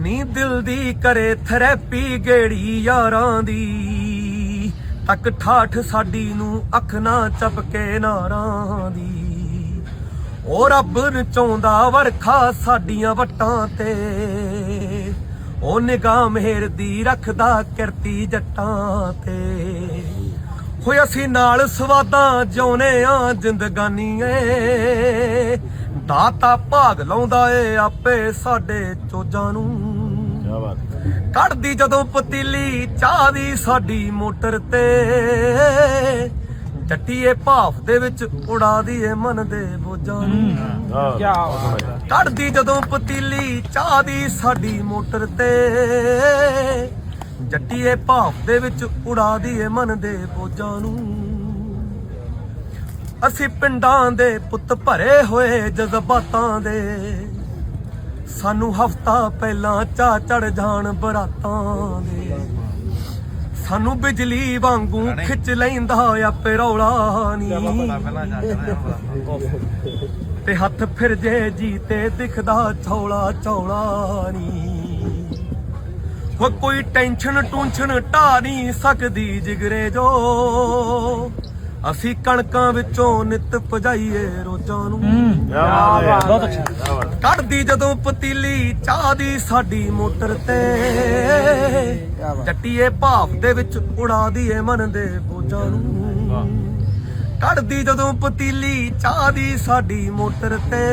ਨੀ ਦਿਲ ਦੀ ਕਰੇ ਥੈਰੇਪੀ ਗੇੜੀ ਯਾਰਾਂ ਦੀ। ਤੱਕ ਠਾਠ ਸਾਡੀ ਨੂੰ ਅੱਖ ਨਾ ਚਪਕੇ ਨਾਰਾਂ ਦੀ। ਉਹ ਰੱਬ ਨਚਾਉਂਦਾ ਵਰਖਾ ਸਾਡੀਆਂ ਵਟਾਂ ਤੇ। ਉਹ ਨਿਗਾਹ ਮਿਹਰ ਦੀ ਰੱਖਦਾ ਕਿਰਤੀ ਜੱਟਾਂ ਤੇ। ਹੋਏ ਅਸੀਂ ਨਾਲ ਸਵਾਦਾਂ ਜਿਉਨੇ ਆ ਜ਼ਿੰਦਗਾਨੀਏ। ਦਾਤਾ ਭਾਗ ਲਾਉਂਦਾ ਏ ਆਪੇ ਸਾਡੇ ਚੋਜਾਂ ਨੂੰ। ਕੱਢਦੀ ਜਦੋਂ ਪਤੀਲੀ ਚਾਹ ਦੀ ਸਾਡੀ ਮੋਟਰ ਤੇ। ਜੱਟੀਏ ਭਾਫ ਦੇ ਵਿੱਚ ਉਡਾਦੀ ਏ ਮਨ ਦੇ ਬੋਝਾਂ ਨੂੰ। ਕੀ ਬਾਤ ਕੱਢਦੀ ਜਦੋਂ ਪਤੀਲੀ ਚਾਹ ਦੀ ਸਾਡੀ ਮੋਟਰ ਤੇ। ਜੱਟੀਏ ਭਾਫ ਦੇ ਵਿੱਚ ਉਡਾਦੀ ਏ ਮਨ ਦੇ ਬੋਝਾਂ ਨੂੰ। ਅਸੀਂ ਪਿੰਡਾਂ ਦੇ ਪੁੱਤ ਭਰੇ ਹੋਏ ਜਜ਼ਬਾਤਾਂ ਦੇ। ਸਾਨੂੰ ਹਫਤਾ ਪਹਿਲਾਂ ਚਾ ਚੜ ਜਾਣ ਬਰਾਤਾਂ ਦੇ। ਸਾਨੂੰ ਬਿਜਲੀ ਵਾਂਗੂ ਖਿੱਚ ਲੈਂਦਾ ਆਪੇ ਰੌਲਾ ਨਹੀਂ ਤੇ ਹੱਥ ਫਿਰ ਜੇ ਜੀ ਤੇ ਦਿਖਦਾ ਚੌਲਾ ਚੌਲਾ ਨੀ। ਹੋ ਕੋਈ ਟੈਨਸ਼ਨ ਟੂੰਛਣ ਢਾ ਨਹੀਂ ਸਕਦੀ ਜਿਗਰੇ ਜੋ। ਅਸੀਂ ਕਣਕਾਂ ਵਿੱਚੋਂ ਨਿਤ ਭਜਾਈਏ ਰੋਜ਼ਾਂ ਨੂੰ। ਬਹੁਤ ਅੱਛਾ। ਕੱਢਦੀ ਜਦੋਂ ਪਤੀਲੀ ਚਾਹ ਦੀ ਸਾਡੀ ਮੋਟਰ ਤੇ। ਜੱਟੀਏ ਭਾਫ ਦੇ ਵਿੱਚ ਉਡਾਦੀ ਏ ਮਨ ਦੇ ਬੋਝਾਂ ਨੂੰ। ਕੱਢਦੀ ਜਦੋਂ ਪਤੀਲੀ ਚਾਹ ਦੀ ਸਾਡੀ ਮੋਟਰ ਤੇ।